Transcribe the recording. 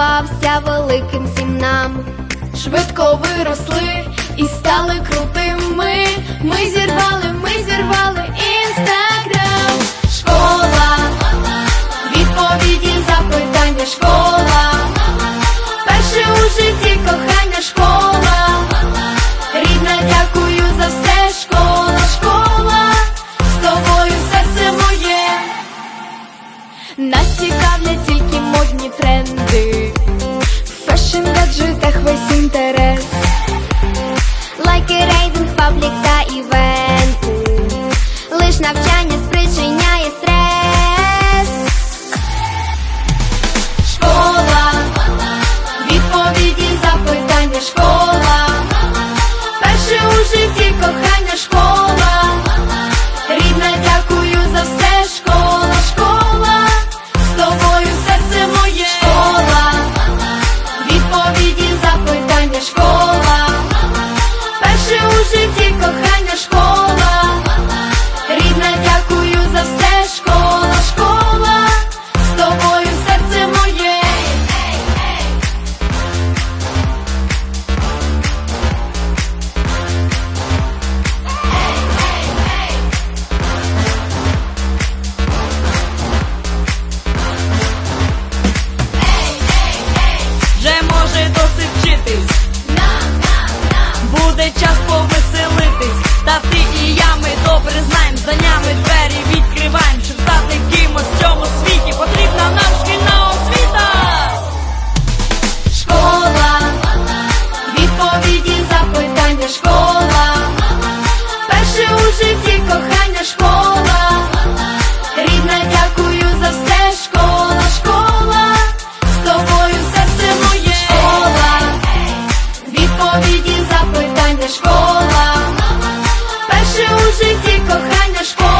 здавався великим всім нам. Швидко виросли і стали крутими. Ми зірвали, ми зірвали інстаграм, школа, відповіді, запитання, школа, перше у житті кохання, школа. Рідна, дякую за все, школа, школа, з тобою все це моє. Нас цікавлять модні тренди, в фешн гаджетах весь інтернет добре знаєм, знаннями двері відкриваєм, щоб стати кимось в цьому світі. Потрібна нам шкільна освіта. Школа, відповіді, запитання, школа, перше у житті кохання, школа, рідна, дякую за все, школа, школа, з тобою серце моє, школа, відповіді, запитання, школа. Перше у житті nas.